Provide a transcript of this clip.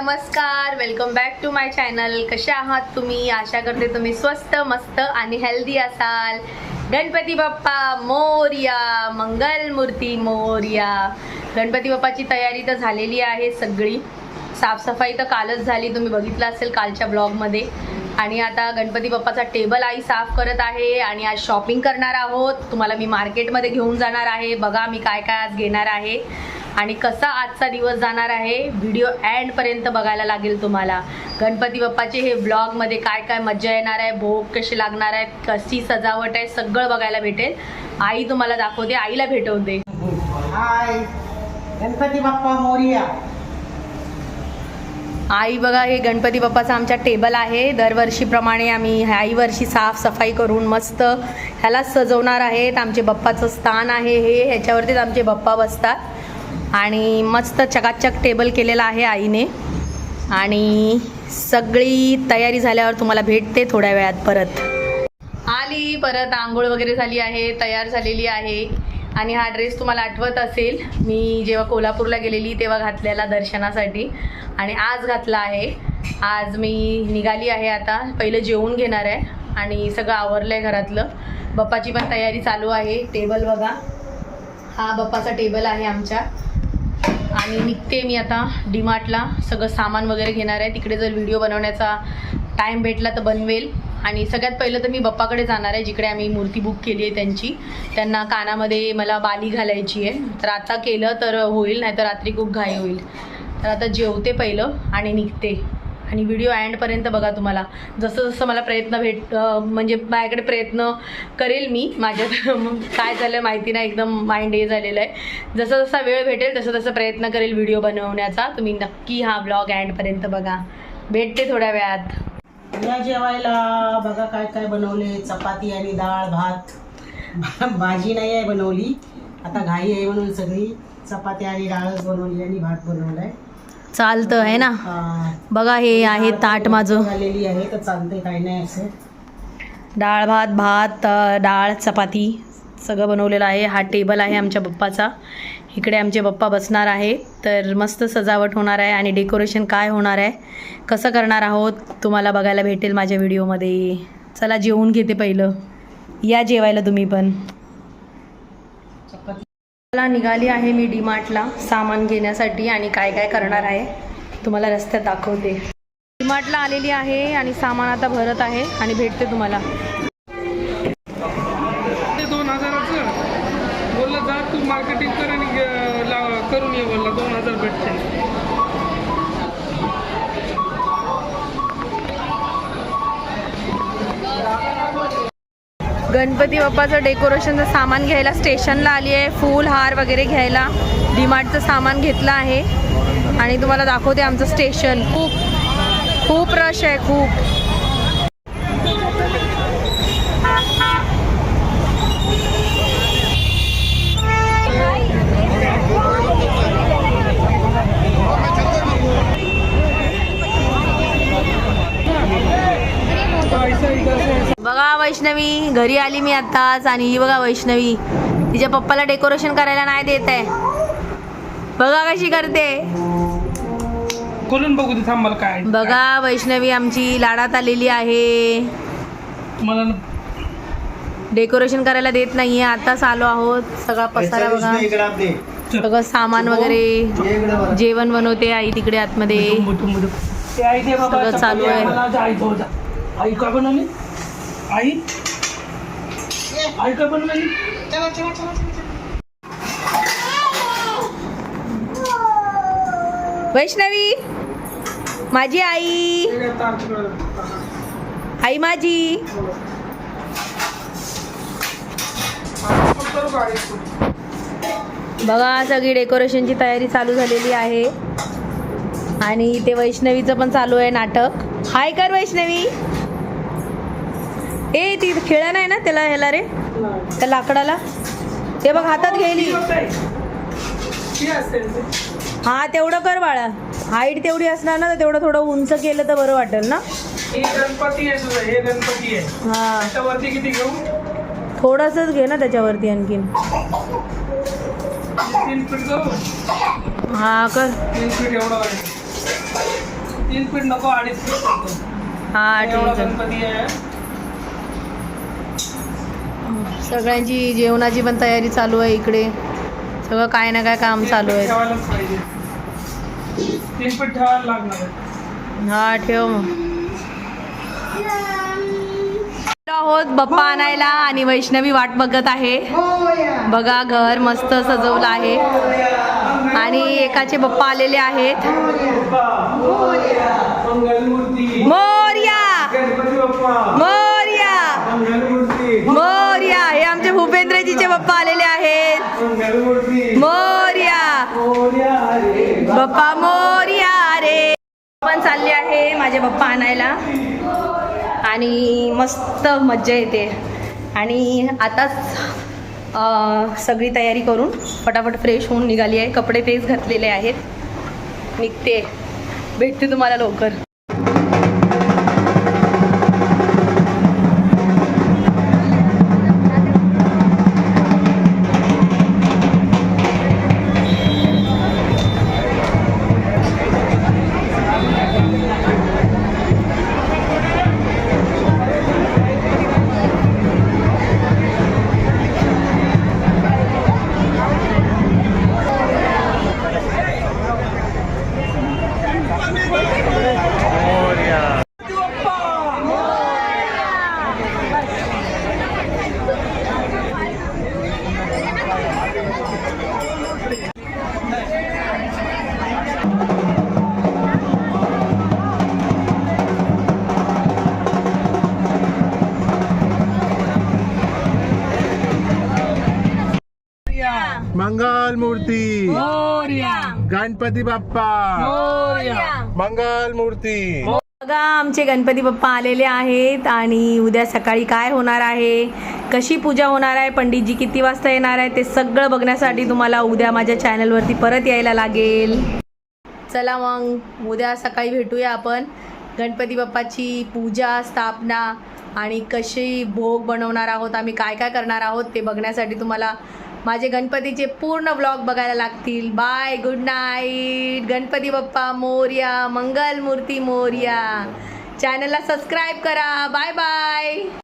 नमस्कार welcome back to my channel कसे आहात तुम्ही? आशा करते तुम्ही स्वस्त मस्त आणि हेल्दी असाल. गणपती बाप्पा मोर्या मंगलमूर्ती मोर्या. गणपती बाप्पाची तयारी तर झालेली आहे सगळी. साफसफाई तर कालच झाली तुम्ही बघितलं असेल कालच्या ब्लॉगमध्ये आणि आता गणपती बाप्पाचा टेबल आई साफ करत आहे आणि आज शॉपिंग करणार आहोत. तुम्हाला मी मार्केटमध्ये घेऊन जाणार आहे. बघा मी काय काय आज घेणार आहे. आणि कसा आजचा दिवस जाणार आहे व्हिडिओ एंडपर्यंत बघायला लागेल तुम्हाला. गणपती बाप्पाचे हे ब्लॉगमध्ये काय काय मज्जा येणार आहे भोग कसे लागणार आहेत कशी सजावट आहे सगळं बघायला भेटेल. आई तुम्हाला दाखवते आईला भेटवते हाय गणपती बाप्पा मोरिया. आई बघा हे गणपती बाप्पाचा आमच्या टेबल आहे. दरवर्षीप्रमाणे आम्ही ह्याही वर्षी साफसफाई करून मस्त ह्याला सजवणार आहेत. आमचे बाप्पाचं स्थान आहे हे. ह्याच्यावरतीच आमचे बाप्पा बसतात. आणि मस्त चकाचक टेबल केलेला आहे आईने. आणि सगळी तयारी झाल्यावर तुम्हाला भेटते थोड्या वेळात परत. आली परत आंघोळ वगैरे झाली आहे तयार झालेली आहे. आणि हा ड्रेस तुम्हाला आठवत असेल मी जेव्हा कोल्हापूरला गेलेली तेव्हा घातलेला दर्शनासाठी. आणि आज घातला आहे. आज मी निघाली आहे आता पहिलं जेवून घेणार आहे. आणि सगळं आवरलं आहे घरातलं. बप्पाची पण तयारी चालू आहे टेबल बघा. हा बप्पाचा टेबल आहे आमच्या. आणि निघते मी आता डीमार्टला सगळं सामान वगैरे घेणार आहे. तिकडे जर व्हिडिओ बनवण्याचा टाईम भेटला तर बनवेल. आणि सगळ्यात पहिलं तर मी बप्पाकडे जाणार आहे जिकडे आम्ही मूर्ती बुक केली आहे त्यांची. त्यांना कानामध्ये मला बाली घालायची आहे. तर आता केलं तर होईल नाही तर रात्री खूप घाई होईल. तर आता जेवते पहिलं आणि निघते. आणि व्हिडिओ अँडपर्यंत बघा तुम्हाला. जसं जसं मला प्रयत्न भेट म्हणजे माझ्याकडे प्रयत्न करेल मी माझ्या काय झालं माहिती नाही एकदम माइंड हे झालेलं आहे. जसं जसा वेळ भेटेल तसं तसं प्रयत्न करेल व्हिडिओ बनवण्याचा. तुम्ही नक्की हा ब्लॉग अँडपर्यंत बघा. भेटते थोड्या वेळात. या जेवायला. बघा काय काय बनवले. चपाती आणि डाळ भात. भाजी नाही आहे बनवली. आता घाई आहे म्हणून सगळी चपाती आणि डाळच बनवली आणि भात बनवलाय. चालतं आहे ना. बघा हे आहे ताट माझं. झालेली आहे तर चालते काही नाही असं. डाळ भात भात डाळ चपाती सगळं बनवलेलं आहे. हा टेबल आहे आमच्या बाप्पाचा इकडे आमचे बाप्पा बसणार आहे. तर मस्त सजावट होणार आहे आणि डेकोरेशन काय होणार आहे कसं करणार आहोत तुम्हाला बघायला भेटेल माझ्या व्हिडिओमध्ये. चला जेवून घेते पहिलं. या जेवायला तुम्ही पण. चपाती मला निघाली आहे मी डीमार्टला सामान घेण्यासाठी आणि काय काय करणार आहे. तुम्हाला रस्त्यात दाखवते. डीमार्टला आलेली आहे आणि सामान आता भरत आहे आणि भेटते तुम्हाला. गणपती बाप्पाचं डेकोरेशनचं सामान घ्यायला स्टेशनला आली आहे. फूल हार वगैरे घ्यायला डीमार्टचं सामान घेतलं आहे. आणि तुम्हाला दाखवते आमचं स्टेशन. खूप खूप रश आहे खूप. वैष्णवी घरी आली मी आत्ताच आणि ही बघा वैष्णवी. तिच्या पप्पाला डेकोरेशन करायला नाही देत आहे. बघा कशी करते. खोलून बघू दे काय बघा वैष्णवी आमची लाडात आलेली आहे. मला डेकोरेशन करायला देत नाहीये आताच आलो आहोत. सगळा पसारा बघा. सगळं सामान वगैरे. जेवण बनवते आई तिकडे आतमध्ये. सगळं चालू आहे. आई. आई बनवली आई आई काय बनवली वैष्णवी माझी आई. आई माझी. बघा सगळी डेकोरेशनची तयारी चालू झालेली आहे. आणि ते वैष्णवीचं पण चालू आहे नाटक. हाय कर वैष्णवी. ए ती खेळा नाही ना त्याला ह्याला रे? त्या लाकडाला? ते बघ हातात घ्यायली हा तेवढं कर बाळा. हाईट तेवढी असणार ना तर तेवढं थोडं उंच केलं तर बरं वाटेल ना. हे गणपती आहे तुझं हे गणपती आहे. हा. त्याच्यावरती किती घेऊ? थोडंसंच घे ना त्याच्यावरती आणखीन. तीन फीट घेऊ? हा कर. तीन फीट एवढा लागेल तीन फीट नको अडीच फीट. हा ठीक आहे गणपती आहे सगळ्यांची जेवणाची पण तयारी चालू आहे इकडे. सगळं काय ना काय काम चालू आहे. हा ठेव आहोत बप्पा आणायला आणि वैष्णवी वाट बघत आहे. बघा घर मस्त सजवलं आहे. आणि एकाचे बप्पा आलेले आहेत. मोर्या! मोर्या बप्पा मोर्या रे पण चालले आहे माझे बप्पा आणायला. आणि मस्त मज्जा येते. आणि आताच सगळी तयारी करून फटाफट फ्रेश होऊन निघाली आहे. कपडे तेच घातलेले आहेत. निघते. भेटते तुम्हाला लवकर. मंगल मूर्ती. गणपती बाप्पा. मंगल मूर्ती. बघा आमचे गणपती बाप्पा आलेले आहेत आणि उद्या सकाळी काय होणार आहे? कशी पूजा होणार आहे? पंडितजी किती वाजता येणार आहे? ते सगळं बघण्यासाठी तुम्हाला उद्या माझ्या चॅनलवरती परत यायला लागेल. चला मग उद्या सकाळी भेटूया आपण. गणपती बाप्पाची पूजा स्थापना आणि कशी भोग बनवणार आहोत आम्ही काय काय करणार आहोत ते बघण्यासाठी तुम्हाला माझे गणपतीचे पूर्ण ब्लॉग बघायला लागतील. Bye good night Ganpati Bappa Morya Mangalmurti Morya. चॅनलला सबस्क्राईब करा. Bye bye